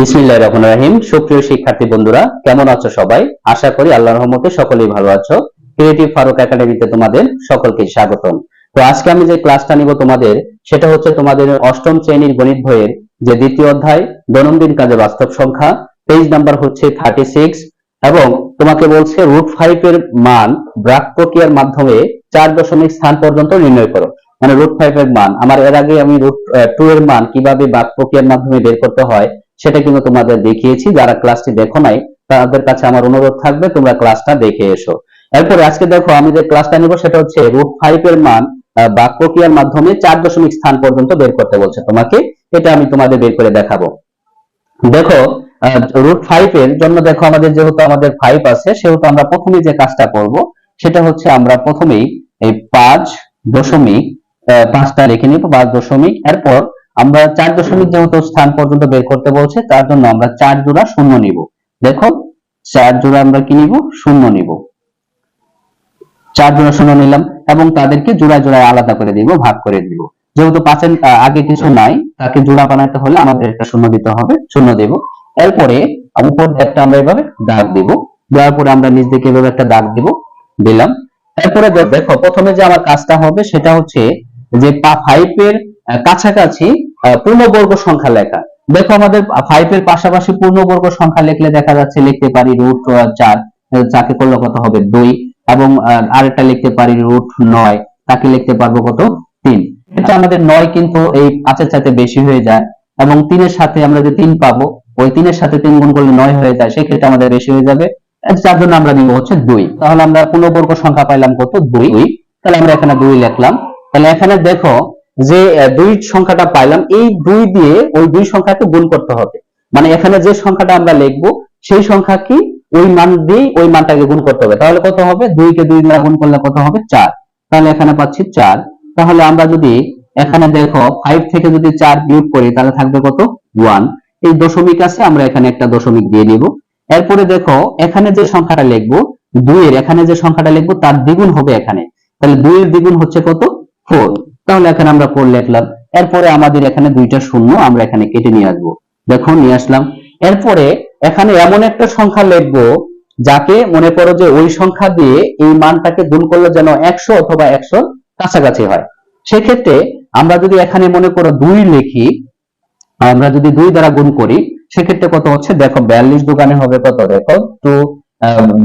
বিসমিল্লাহ রহমান রাহিম। সুপ্রিয় শিক্ষার্থী বন্ধুরা, কেমন আছো সবাই? আশা করি আল্লাহর রহমতে সকলেই ভালো আছো। ক্রিয়েটিভ ফারুক একাডেমিতে তোমাদের সকলকে স্বাগতম। তো আজকে আমি যে ক্লাসটা নিব তোমাদের, সেটা হচ্ছে তোমাদের অষ্টম শ্রেণির গণিত বইয়ের যে দ্বিতীয় অধ্যায়, দৈনন্দিন কাজে বাস্তব সংখ্যা। পেজ নাম্বার হচ্ছে থার্টি সিক্স এবং তোমাকে বলছে রুট ফাইভ এর মান ব্রাক প্রক্রিয়ার মাধ্যমে চার দশমিক স্থান পর্যন্ত নির্ণয় করো। মানে রুট ফাইভ এর মান। আমার এর আগে আমি রুট টু এর মান কীভাবে ব্রাক প্রক্রিয়ার মাধ্যমে বের করতে হয় সেটা কিন্তু তোমাদের দেখিয়েছি। যারা ক্লাসটি দেখো নাই তাদের কাছে আমার অনুরোধ থাকবে তোমরা ক্লাসটা দেখে এসো। এরপরে আজকে দেখো আমি যে ক্লাসটা নিব সেটা হচ্ছে রুট ফাইভ এর মান আহ, বাক প্রক্রিয়ার মাধ্যমে চার দশমিক স্থান পর্যন্ত বের করতে বলছে তোমাকে। এটা আমি তোমাদের বের করে দেখাবো। দেখো রুট ফাইভ এর জন্য দেখো আমাদের যেহেতু আমাদের ফাইভ আছে সেহেতু আমরা প্রথমে যে কাজটা করব সেটা হচ্ছে আমরা প্রথমেই এই পাঁচ দশমিক পাঁচটা লিখে নিব পাঁচ দশমিক। এরপর আমরা চার দশমিক যেহেতু স্থান পর্যন্ত বের করতে বলছে, তার জন্য আমরা চার জোড়া শূন্য নিব। দেখো, চার জোড়া আমরা কি নিব? শূন্য নিব। চার জোড়া শূন্য নিলাম এবং তাদেরকে জোড়ায় জোড়ায় আলাদা করে দিব, ভাগ করে দিব। যেহেতু পাঁচের আগে কিছু নাই, তাকে জোড়া বানাতে হলে আমাদের একটা শূন্য দিতে হবে, শূন্য দেব। এরপরে উপর একটা আমরা এভাবে দাগ দিব। দেওয়ার পরে আমরা নিচ দিকে এভাবে একটা দাগ দিব, দিলাম। এরপরে দেখো, প্রথমে যে আমার কাজটা হবে সেটা হচ্ছে যে পা ফাইভ এর কাছাকাছি পূর্ণবর্গ সংখ্যা লেখা। দেখো আমাদের ফাইভ এর পাশাপাশি পূর্ণবর্গ সংখ্যা লিখলে দেখা যাচ্ছে লিখতে পারি রুট চার যাকে করলে কত হবে দুই, এবং আরেকটা লিখতে পারি রুট নয়, তাকে লিখতে পারব কত তিন। এটা আমাদের নয় কিন্তু এই পাঁচের চাইতে বেশি হয়ে যায়, এবং তিনের সাথে আমরা যে তিন পাবো, ওই তিনের সাথে তিন গুণ করলে নয় হয়ে যায়, সেক্ষেত্রে আমাদের বেশি হয়ে যাবে। যার জন্য আমরা নিব হচ্ছে দুই। তাহলে আমরা পূর্ণবর্গ সংখ্যা পাইলাম কত দুই? তাহলে আমরা এখানে দুই লিখলাম। তাহলে এখানে দেখো যে দুই সংখ্যাটা পাইলাম, এই দুই দিয়ে ওই দুই সংখ্যাকে গুণ করতে হবে। মানে এখানে যে সংখ্যাটা আমরা লিখব, সেই সংখ্যা কি? ওই মান দিয়ে ওই মানটাকে গুণ করতে হবে। তাহলে কত হবে? দুই কে দুই দ্বারা গুণ করলে কত হবে? চার। তাহলে এখানে পাচ্ছি চার। তাহলে আমরা যদি এখানে দেখো ফাইভ থেকে যদি চার বিয়োগ করি, তাহলে থাকবে কত? ওয়ান এই দশমিক আছে, আমরা এখানে একটা দশমিক দিয়ে নিব এরপরে দেখো, এখানে যে সংখ্যাটা লিখব, দুইয়ের, এখানে যে সংখ্যাটা লিখব, তার দ্বিগুণ হবে এখানে। তাহলে দুইয়ের দ্বিগুণ হচ্ছে কত? ফোর তাহলে এখানে আমরা ফোর লিখলাম। এরপরে আমাদের এখানে দুইটা শূন্য আমরা এখানে কেটে নিয়ে আসব। দেখো, নিয়ে আসলাম। এরপরে এখানে এমন একটা সংখ্যা লিখব যাকে মনে করো যে ওই সংখ্যা দিয়ে এই মানটাকে গুণ করলে যেন একশো অথবা একশো কাছাকাছি হয়। সেক্ষেত্রে আমরা যদি এখানে মনে করো দুই লিখি, আমরা যদি দুই দ্বারা গুণ করি, সেক্ষেত্রে কত হচ্ছে? দেখো, বিয়াল্লিশ দোকানে হবে কত? দেখো টু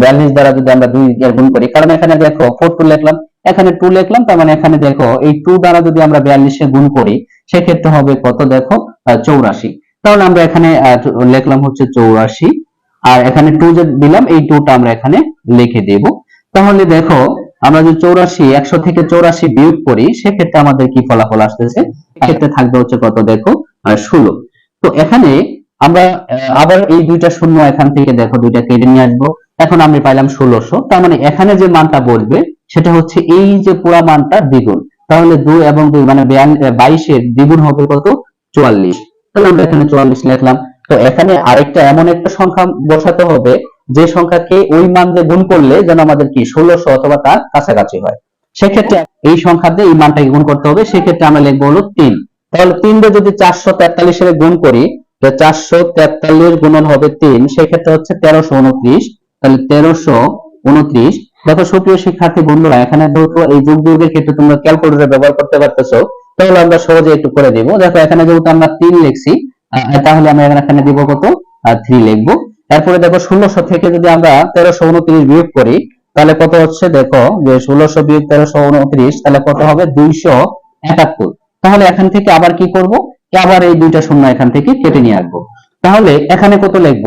বিয়াল্লিশ দ্বারা যদি আমরা দুই গুণ করি, কারণ এখানে দেখো ফোর টু লিখলাম। এখানে টু লিখলাম, তার মানে এখানে দেখো, এই টু দ্বারা যদি আমরা বিয়াল্লিশে গুণ করি, সেক্ষেত্রে হবে কত দেখো চৌরাশি। তাহলে আমরা এখানে লিখলাম হচ্ছে চৌরাশি। আর এখানে টু যে দিলাম, এই টুটা আমরা এখানে লিখে দেব। তাহলে দেখো, আমরা যদি চৌরাশি, একশো থেকে চৌরাশি বিয়োগ করি, সেক্ষেত্রে আমাদের কি ফলাফল আসতেছে? ক্ষেত্রে থাকবে হচ্ছে কত দেখো ষোলো। তো এখানে আমরা আবার এই দুইটা শূন্য এখান থেকে দেখো, দুইটা কেটে নিয়ে আসব। এখন আমি পাইলাম ষোলোশো। তার মানে এখানে যে মানটা বসবে সেটা হচ্ছে এই যে পুরা মানটা দ্বিগুণ। তাহলে দুই এবং দুই মানে বাইশের দ্বিগুণ হবে কত? চুয়াল্লিশ। তাহলে আমরা এখানে চুয়াল্লিশ লিখলাম। তো এখানে আরেকটা এমন একটা সংখ্যা বসাতে হবে, যে সংখ্যাকে ওই মান দিয়ে গুণ করলে যেন আমাদের কি, ষোলোশো অথবা তার কাছাকাছি হয়। সেক্ষেত্রে এই সংখ্যা দিয়ে এই মানটাকে গুণ করতে হবে। সেক্ষেত্রে আমরা লিখব হলো তিন। তাহলে তিন দিয়ে যদি চারশো তেতাল্লিশের গুণ করি, তো চারশো তেতাল্লিশ গুণন হবে তিন। সেক্ষেত্রে হচ্ছে তেরোশো উনত্রিশ। তাহলে তেরোশো উনত্রিশ দেখো সুপ্রিয় শিক্ষার্থী বন্ধুরা, এখানে যেহেতু এই যোগ বিয়োগের ক্ষেত্রে তোমরা ক্যালকুলেটর ব্যবহার করতে পারতেছো, তাহলে আমরা সহজে একটু করে দিব। দেখো, এখানে যেহেতু আমরা তিন লিখছি তাহলে আমরা এখানে দিব কত? থ্রি লিখব। এরপরে দেখো, ষোলোশো থেকে যদি আমরা তেরোশো উনত্রিশ বিয়োগ করি, তাহলে কত হচ্ছে? দেখো, যে ষোলোশো বিয়োগ তেরোশো উনত্রিশ, তাহলে কত হবে? দুইশো একাত্তর। তাহলে এখান থেকে আবার কি করব? আবার এই দুইটা শূন্য এখান থেকে কেটে নিয়ে আসব। তাহলে এখানে কত লিখব?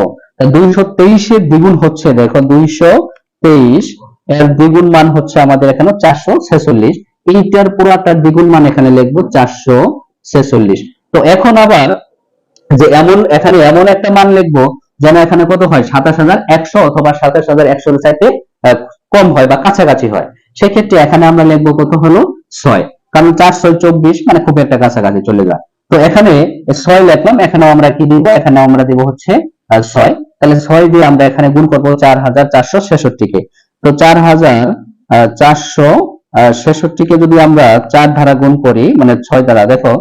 দুইশো তেইশের দ্বিগুণ হচ্ছে, দেখো, দুইশো তেইশ এর দ্বিগুণ মান হচ্ছে আমাদের এখানে চারশো ছেচল্লিশ। এইটার পুরাটার দ্বিগুণ মান এখানে লিখব চারশো ছেচল্লিশ। তো এখন আবার যে এমন, এখানে এমন একটা মান লিখব যেন এখানে কত হয়? সাতাশ হাজার একশো অথবা সাতাশ হাজার একশোর চাইতে কম হয় বা কাছাকাছি হয়। সেক্ষেত্রে এখানে আমরা লিখব কত হলো? ছয়। কারণ চার ছয় চব্বিশ মানে খুব একটা কাছাকাছি চলে যায়। তো এখানে ছয় লিখলাম এখানে আমরা কি দিব? এখানে আমরা দিব হচ্ছে ছয়। তাহলে ছয় দিয়ে আমরা এখানে গুণ করব চার হাজার চারশো ছেষট্টিকে। তো চার হাজার চারশো ছেষট্টিকে যদি আমরা চার ধারা গুণ করি মানে ছয় দ্বারা দেখো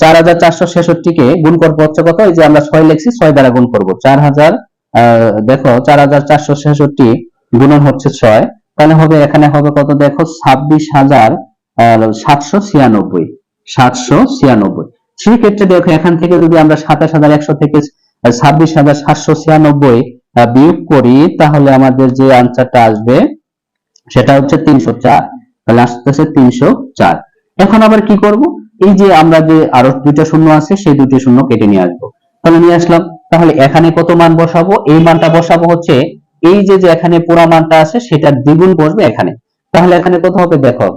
চার হাজার চারশো ছেষট্টিকে গুণ করব হচ্ছে কত? এই যে আমরা ছয় লিখছি, ছয় দ্বারা গুণ করব। চার হাজার দেখো, চার হাজার চারশো ছেষট্টি গুণন হচ্ছে ছয়, তাহলে হবে, এখানে হবে কত? দেখো, ছাব্বিশ হাজার সাতশো ছিয়ানব্বই সাতশো ছিয়ানব্বই। সেক্ষেত্রে দেখো, এখান থেকে যদি আমরা সাতাশ হাজার একশো থেকে ছাব্বিশ হাজার সাতশো ছিয়ানব্বই বিয়োগ করি, তাহলে আমাদের যে আনসারটা আসবে, সেটা হচ্ছে তিনশো চার। তাহলে আসতেছে তিনশো চার। এখন আবার কি করব? এই যে আমরা যে আরও দুইটা শূন্য আছে, সেই দুইটা শূন্য কেটে নিয়ে আসব। তাহলে নিয়ে আসলাম। তাহলে এখানে কত মান বসাবো? এই মানটা বসাবো হচ্ছে, এই যে যে এখানে পুরা মানটা আছে, সেটা দ্বিগুণ বসবে এখানে। তাহলে এখানে কত হবে দেখো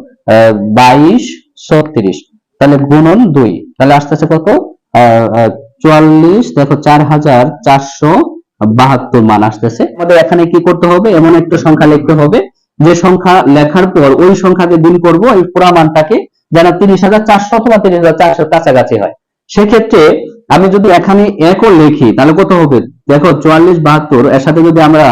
বাইশ, ছত্রিশ। তাহলে গুণন দুই। তাহলে আসতেছে কত? চুয়াল্লিশ, দেখো চার হাজার চারশো বাহাত্তর মান আসতেছে। আমাদের এখানে কি করতে হবে? এমন একটা সংখ্যা লিখতে হবে। যে সংখ্যা লেখার পর ওই সংখ্যাকে গুণ করব এই পুরা মানটাকে, যেন তিরিশ হাজার চারশো অথবা তিরিশ হাজার চারশো কাছাকাছি হয়। সেক্ষেত্রে আমি যদি এখানে একও লিখি, তাহলে কত হবে? দেখো, চুয়াল্লিশ বাহাত্তর, এর সাথে যদি আমরা,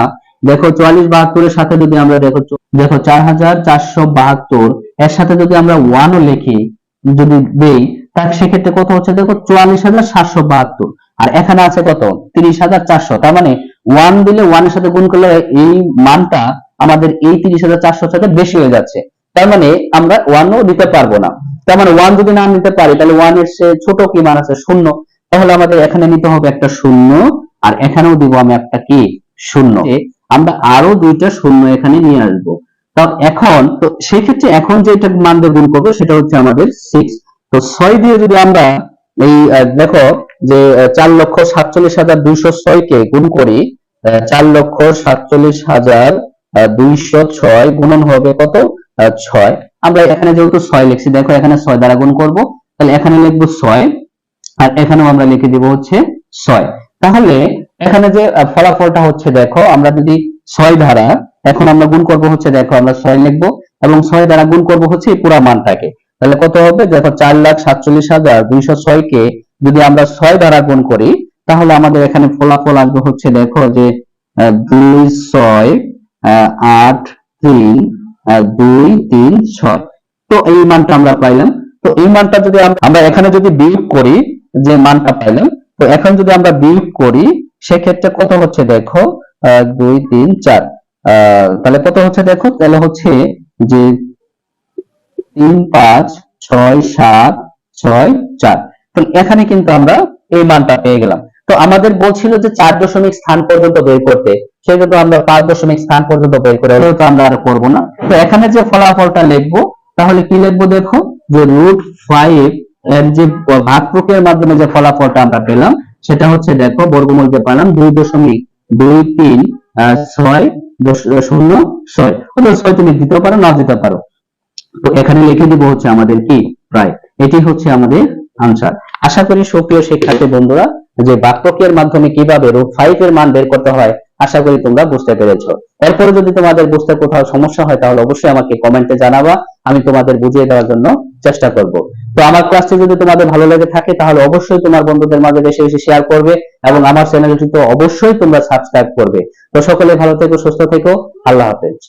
দেখো, চুয়াল্লিশ বাহাত্তরের সাথে যদি আমরা, দেখো দেখো, চার হাজার চারশো বাহাত্তর, এর সাথে যদি আমরা ওয়ানও লিখি, যদি দেই, তাহলে সেক্ষেত্রে কত হচ্ছে? দেখো, চুয়াল্লিশ হাজার সাতশো বাহাত্তর। আর এখানে আছে কত? তিরিশ হাজার চারশো। তার মানে ওয়ান দিলে ওয়ানের সাথে গুণ করলে এই মানটা আমাদের এই তিরিশ হাজার চারশোর সাথে বেশি হয়ে যাচ্ছে। তার মানে আমরা ওয়ানও দিতে পারব না। তার মানে ওয়ান যদি না নিতে পারি তাহলে ওয়ানের সে ছোট কি মান আছে? শূন্য। তাহলে আমাদের এখানে নিতে হবে একটা শূন্য আর এখানেও দিব আমি একটা কি? শূন্য। আমরা আরও দুইটা শূন্য এখানে নিয়ে আসব। তো এখন তো সেই ক্ষেত্রে এখন যেটা মান দিয়ে গুণ করব সেটা হচ্ছে আমাদের সিক্স তো ছয় দিয়ে যদি আমরা এই দেখো যে চার লক্ষ সাতচল্লিশ হাজার দুইশো ছয় কে গুণ করি চার লক্ষ সাতচল্লিশ হাজার দুইশো ছয় গুণন হবে কত? ছয়। আমরা এখানে যেহেতু ছয় লিখছি, দেখো এখানে ছয় দ্বারা গুণ করব। তাহলে এখানে লিখব ছয়, আর এখানেও আমরা লিখে দিব হচ্ছে ছয়। তাহলে এখানে যে ফলাফলটা হচ্ছে, দেখো, আমরা যদি ছয় ধারা এখন আমরা গুণ করব হচ্ছে, দেখো, আমরা ছয় লিখব, এবং ছয় দ্বারা গুণ করব হচ্ছে পুরা মানটাকে। তাহলে কত হবে? দেখো, চার লাখ সাতচল্লিশ হাজার দুইশো ছয় কে যদি আমরা ছয় দ্বারা গুণ করি, তাহলে আমাদের এখানে ফলাফল আসবে হচ্ছে দেখো যে দুই, ছয় আট, তিন দুই, তিন, ছয়। তো এই মানটা আমরা পাইলাম। তো এই মানটা যদি আম- আমরা এখানে যদি বিয়োগ করি, যে মানটা পাইলাম, তো এখন যদি আমরা বিয়োগ করি, সেক্ষেত্রে কত হচ্ছে দেখো দুই, তিন, চার। তাহলে কত হচ্ছে দেখো? তাহলে হচ্ছে যে তিন, পাঁচ, ছয়, সাত, ছয়, চার। এখানে কিন্তু আমরা এই মানটা পেয়ে গেলাম। তো আমাদের বলছিল যে চার দশমিক স্থান পর্যন্ত বের করতে। সেজন্য আমরা পাঁচ দশমিক স্থান পর্যন্ত বের করে তো আমরা আর করব না। তো এখানে যে ফলাফলটা লিখব, তাহলে কি লিখব দেখো? যে রুট ফাইভ এর যে ভাগ প্রক্রিয়ার মাধ্যমে যে ফলাফলটা আমরা পেলাম, সেটা হচ্ছে দেখো, বর্গমূল যে পেলাম, দুই দশমিক দুই তিন ছয় শূন্য ছয়। ছয় তুমি দিতে পারো, না দিতে পারো। তো এখানে লিখে দিব হচ্ছে আমাদের কি? প্রায় এটি হচ্ছে আমাদের আনসার। আশা করি সুপ্রিয় শিক্ষার্থী বন্ধুরা, যে বাক্যকের মাধ্যমে কীভাবে রুট ফাইভ এর মান বের করতে হয়, আশা করি তোমরা বুঝতে পেরেছ। এরপরে যদি তোমাদের বুঝতে কোথাও সমস্যা হয়, তাহলে অবশ্যই আমাকে কমেন্টে জানাবা, আমি তোমাদের বুঝিয়ে দেওয়ার জন্য চেষ্টা করব। তো আমার ক্লাসটি যদি তোমাদের ভালো লেগে থাকে, তাহলে অবশ্যই তোমার বন্ধুদের মাঝে বেশি বেশি শেয়ার করবে এবং আমার চ্যানেলটি তো অবশ্যই তোমরা সাবস্ক্রাইব করবে। তো সকলে ভালো থেকো, সুস্থ থেকো, আল্লাহ হাফেজ।